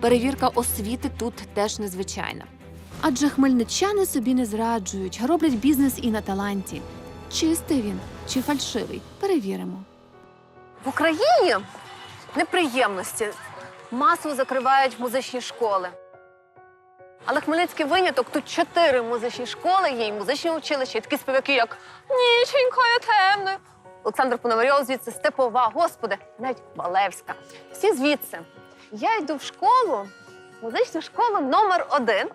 Перевірка освіти тут теж незвичайна. Адже хмельничани собі не зраджують, роблять бізнес і на таланті. Чистий він чи фальшивий? Перевіримо. В Україні неприємності масово закривають музичні школи. Але Хмельницький виняток тут чотири музичні школи є, і музичні училища, і такі співаки, як Ніченькою темною. Олександр Пономарьов звідси Степова, господи, навіть Балевська. Всі звідси. Я йду в школу, музичну школу номер один.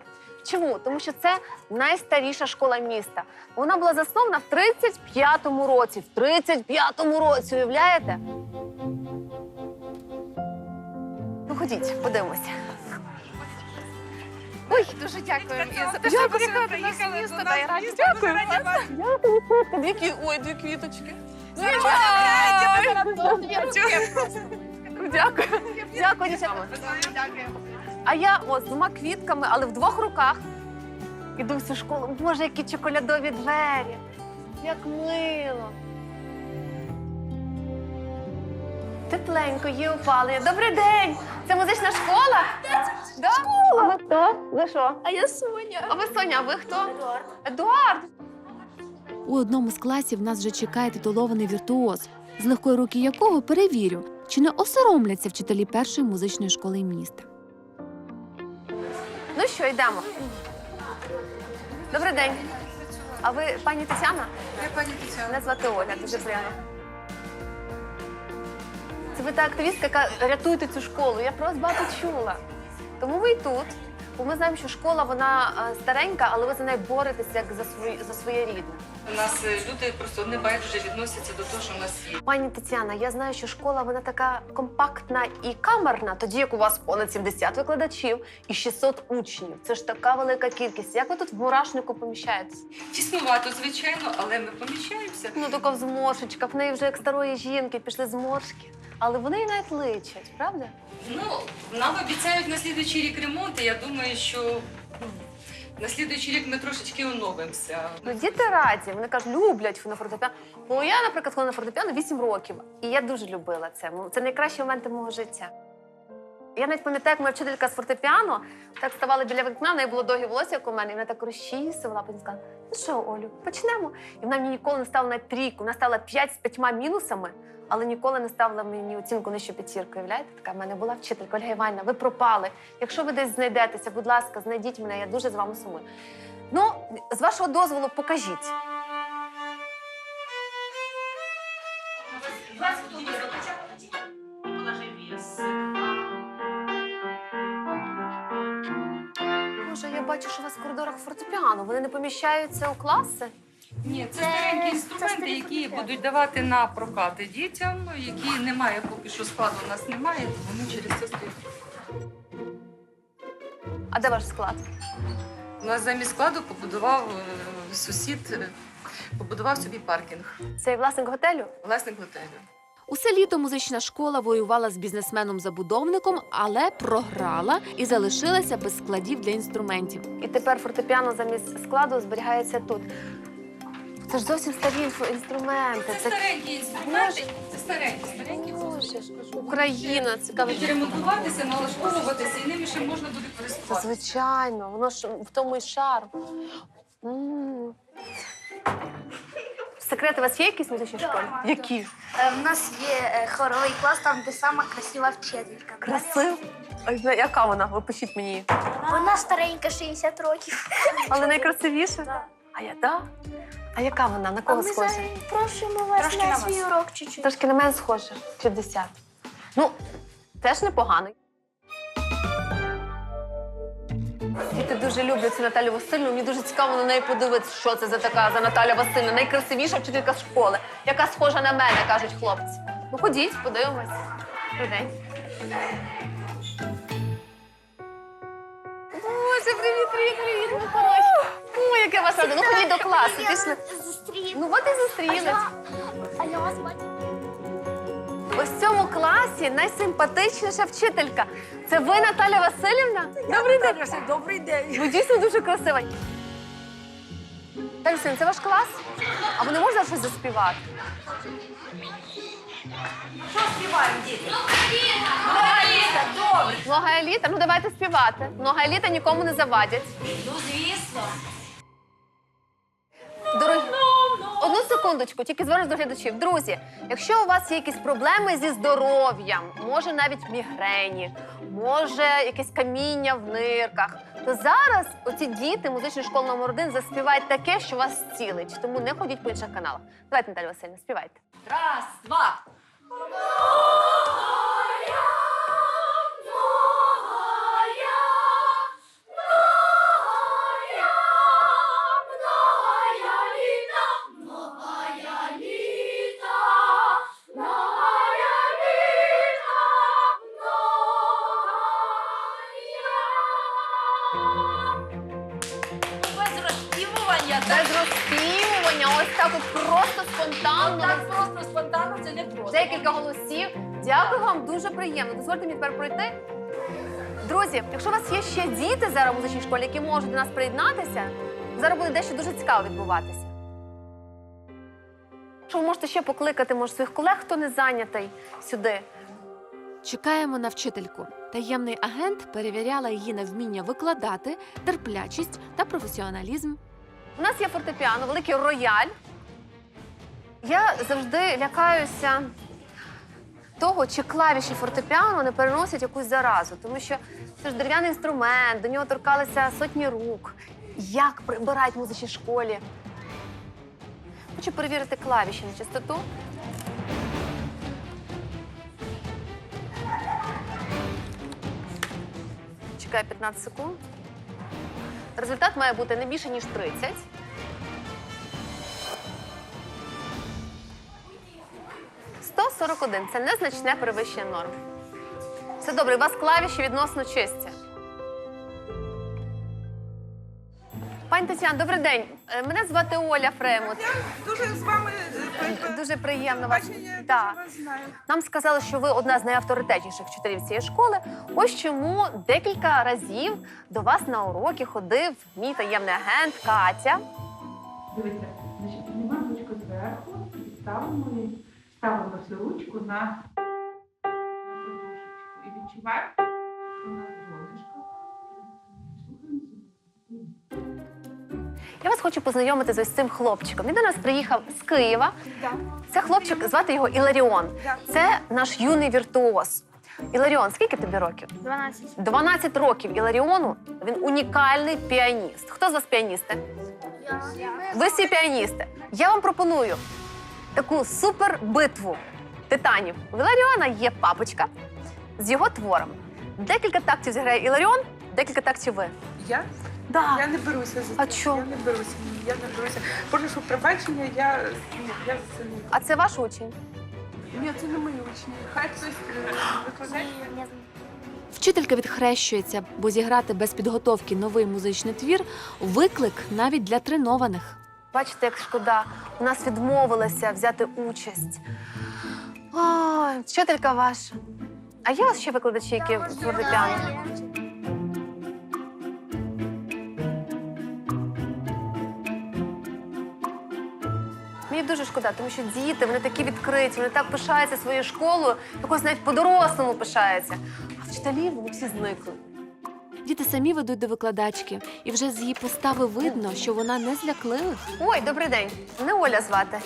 Чому? Тому що це найстаріша школа міста. Вона була заснована в 35-му році. В 35-му році, уявляєте? Ну, ходіть, подивимося. Ой, Дуже дякую за те, Дякую, що ви дякую, приїхали до нас. Дякую. дуже раді вас. дякую. Дві кві... Ой, дві квіточки. Дякую. Дякую, дівчата. А я от з двома квітками, але в двох руках. Іду в цю школу. Боже, які чоколядові двері. Як мило. Тепленько, є опалення. Добрий день! Це музична школа? Да? А ви хто? Ви що? А я Соня. А ви Соня, а ви хто? Едуард. Едуард. У одному з класів нас вже чекає титулований віртуоз, з легкої руки якого перевірю, чи не осоромляться вчителі першої музичної школи міста. Ну що, йдемо. Добрий день. А ви пані Тетяна? Я пані Тетяна. Мене звати Оля, дуже приємно. Це ви та активістка, яка рятуєте цю школу. Я про вас багато чула. Тому ви і тут. Бо ми знаємо, що школа вона е, старенька, але ви за нею боретеся як за своє, за своє рідне. У нас е, люди просто небайдуже відносяться до того, що в нас є. Пані Тетяна, я знаю, що школа вона така компактна і камерна, тоді як у вас понад 70 викладачів і 600 учнів. Це ж така велика кількість. Як ви тут в мурашнику поміщаєтесь? Тіснувато, звичайно, але ми поміщаємося. Ну, така в зморшечках, в неї вже як старої жінки пішли зморшки. Але вони їй навіть личать, правда? Ну, нам обіцяють на слідуючий рік ремонт, і я думаю, що ну, на слідуючий рік ми трошечки оновимося. Ну, діти раді, вони кажуть, люблять на фортепіано. Бо я, наприклад, ходила на фортепіано 8 років, і я дуже любила це. Ну, Це найкращі моменти мого життя. Я навіть пам'ятаю, як моя вчителька з фортепіано так ставала біля вікна, в неї було довге волосся, як у мене, і вона так розчісувала, потім сказала, ну що, Олю, почнемо. І вона мені ніколи не ставила на трійку, вона ставила 5 з п'ятьма мінусами, але ніколи не ставила мені оцінку нижче п'ятірку. Уявляєте? Така в мене була вчителька Ольга Іванівна, ви пропали. Якщо ви десь знайдетеся, будь ласка, знайдіть мене, я дуже з вами сумую. Ну, з вашого дозволу, покажіть. Боже, я бачу, що у вас в коридорах фортепіано. Вони не поміщаються у класи. Ні, це старенькі інструменти, які будуть давати на прокати дітям, які немає поки що складу у нас немає, тому через це стоїмо. А де ваш склад? У нас замість складу побудував е, сусід, е, побудував собі паркінг. Це і власник готелю? Власник готелю. Усе літо музична школа воювала з бізнесменом-забудовником, але програла і залишилася без складів для інструментів. І тепер фортепіано замість складу зберігається тут. Це ж зовсім старі інструменти. Це старенькі інструменти. Це старенькі, старенькі. Боже, Україна, цікаво. Будуть ремонтуватися, налаштовуватися, і ними ще можна буде Та користуватися. звичайно, воно ж в тому і шар. М. Секрети у вас є якісь в музичній школі? Які? Е, В нас є е, хоровий клас, там де сама красива вчителька. Красив. Ой, зна- яка вона? Ви пишіть мені. її. Вона старенька, 60 років. Але найкрасивіша? А я так? А яка вона? На А кого ми схожа? запрошуємо вас Трошки на на свій урок чуть-чуть. Трошки на мене схожа. 60. Ну, теж непогано. Діти дуже люблять цю Наталю Васильівну. Мені дуже цікаво на неї подивитися, що це за така за Наталя Васильівна. Найкрасивіша вчителька школи, яка схожа на мене, кажуть хлопці. Ну ходіть, подивимось. Добрий день. Боже, привіт, привіт, привіт, ви хороші. Ой, яке вас. Ну ходіть до класу. Пішли. Ну от і зустрілись. А я вас бачу. Ось в цьому класі найсимпатичніша вчителька. Це ви, Наталя Васильівна? Добрий день. Добрий день. Ви дійсно дуже красива. Та Васильівна, це ваш клас? А ви не можете щось заспівати? Що співаємо, діти? Добре. Много еліта? Ну давайте співати. Много еліта нікому не завадять. Ну, звісно. Секундочку, тільки звернусь до глядачів. Друзі, якщо у вас є якісь проблеми зі здоров'ям, може навіть мігрені, може якесь каміння в нирках, то зараз оці діти музичної школи номер 1 заспівають таке, що вас цілить. Тому не ходіть по інших каналах. Давайте, Наталя Васильівна, співайте. Раз, два. Без розпівування, Без ось так от просто спонтанно. Так просто спонтанно це не просто. Декілька голосів. Дякую вам, дуже приємно. Дозвольте мені тепер пройти. Друзі, якщо у вас є ще діти зараз в музичній школі, які можуть до нас приєднатися, зараз буде дещо дуже цікаво відбуватися. Що ви можете ще покликати може, своїх колег, хто не зайнятий сюди. Чекаємо на вчительку. Таємний агент перевіряла її на вміння викладати, терплячість та професіоналізм. У нас є фортепіано, великий рояль. Я завжди лякаюся того, чи клавіші фортепіано не переносять якусь заразу, тому що це ж дерев'яний інструмент, до нього торкалися сотні рук. Як прибирають в музичній школі? Хочу перевірити клавіші на чистоту. Чекаю 15 секунд. Результат має бути не більше, ніж 30. «141» – це незначне перевищення норм. Все добре, у вас клавіші відносно чисті. Пані Тетяна, добрий день. Е, Мене звати Оля Фремут. Я Дуже з вами е, при- Дуже приємно вас. бачення, дуже вас знаю. Нам сказали, що ви одна з найавторитетніших вчителів цієї школи. Ось чому декілька разів до вас на уроки ходив мій таємний агент Катя. Дивіться, значить, піднімаємо ручку зверху і ставимо її, ставимо цю ручку на, на подушечку. І відчуваємо, вас хочу познайомити з ось цим хлопчиком. Він до нас приїхав з Києва. Це хлопчик, звати його Іларіон. Це наш юний віртуоз. Іларіон, скільки тобі років? 12. 12 років Іларіону. Він унікальний піаніст. Хто з вас піаністи? Ви всі піаністи. Я вам пропоную таку супербитву титанів. У Іларіона є папочка з його творами. Декілька тактів зіграє Іларіон, декілька тактів ви. Я? Да. Я не беруся за А це. чо? Я не беруся. Ні, я не беруся. Прошу пробачення, я, ні, я за це не. А це ваш учень. Ні, це не мої учні. Хай хтось е, викладає. Вчителька відхрещується, бо зіграти без підготовки новий музичний твір виклик навіть для тренованих. Бачите, як шкода, у нас відмовилася взяти участь. Ой, вчителька ваша. А є у вас ще викладачі, які фортепіано? Дуже шкода, тому що діти вони такі відкриті, вони так пишаються своєю школою, якось навіть по-дорослому пишаються. А вчителі вони всі зникли. Діти самі ведуть до викладачки, і вже з її постави видно, що вона не з лякливих. Ой, добрий день. Мене Оля звати.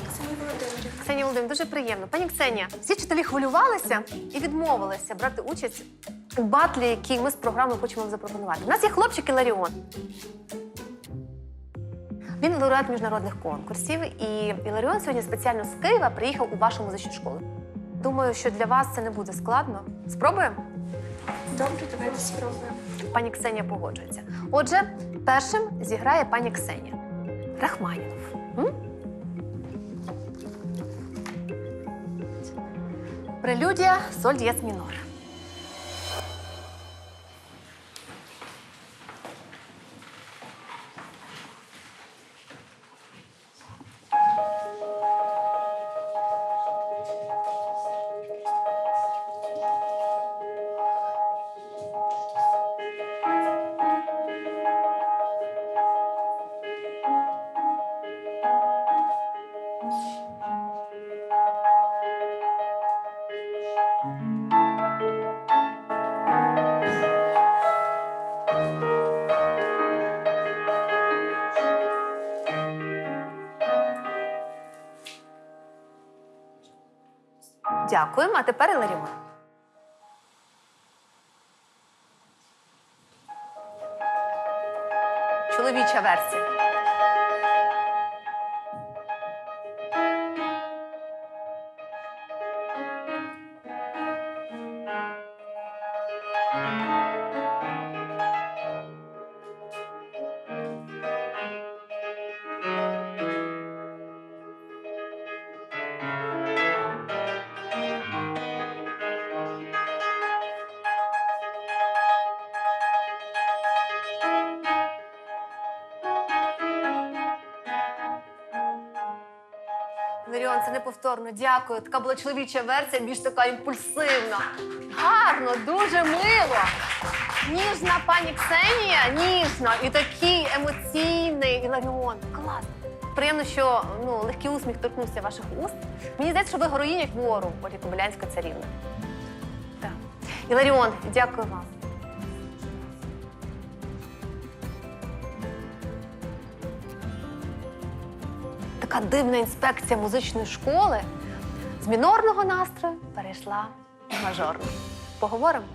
Ксенія Володимирівна, дуже приємно. Пані Ксенія, всі вчителі хвилювалися і відмовилися брати участь у батлі, який ми з програмою хочемо вам запропонувати. У нас є хлопчик Іларіон. Він лауреат міжнародних конкурсів, і Іларіон сьогодні спеціально з Києва приїхав у вашу музичну школу. Думаю, що для вас це не буде складно. Спробуємо? Добре, давайте спробуємо. Пані Ксенія погоджується. Отже, першим зіграє пані Ксенія. Рахманінов. М? Прелюдія соль дієс мінор. Дякуємо. А тепер Ларіон. Чоловіча версія. Ларіон, це неповторно. Дякую. Така була чоловіча версія, більш така імпульсивна. Гарно, дуже мило. Ніжна пані Ксенія, ніжна і такий емоційний Іларіон. Клас. Приємно, що ну, легкий усміх торкнувся ваших уст. Мені здається, що ви героїня твору Олі Кобилянська царівна. Так. Іларіон, дякую вам. Така дивна інспекція музичної школи з мінорного настрою перейшла в мажорний. Поговоримо.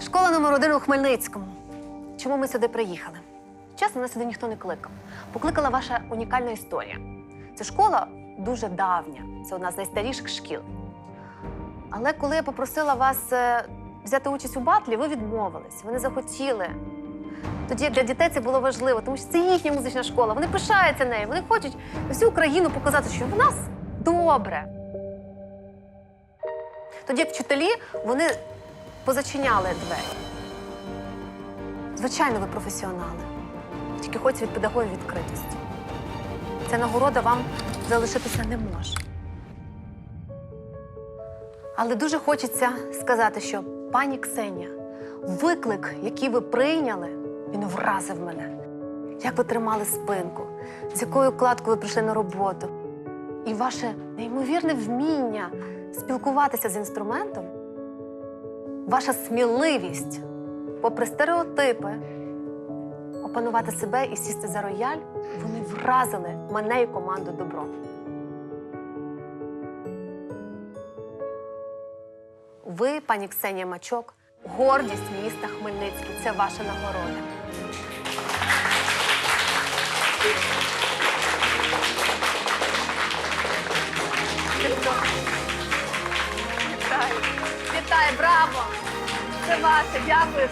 Школа номер один у Хмельницькому. Чому ми сюди приїхали? Чесно, нас сюди ніхто не кликав. Покликала ваша унікальна історія. Ця школа дуже давня, це одна з найстаріших шкіл. Але коли я попросила вас е, взяти участь у батлі, ви відмовились, ви не захотіли. Тоді для дітей це було важливо, тому що це їхня музична школа. Вони пишаються нею, вони хочуть всю Україну показати, що в нас добре. Тоді як вчителі вони позачиняли двері. Звичайно, ви професіонали. Тільки хочеться від педагогів відкритості. Ця нагорода вам залишитися не може. Але дуже хочеться сказати, що пані Ксенія, виклик, який ви прийняли, він вразив мене. Як ви тримали спинку, з якою кладкою ви прийшли на роботу. І ваше неймовірне вміння спілкуватися з інструментом, ваша сміливість, попри стереотипи, опанувати себе і сісти за рояль, вони вразили мене і команду добро. Ви, пані Ксенія Мачок, гордість міста Хмельницький. Це ваша нагорода. Вітаю! Браво! Це ваше, дякую.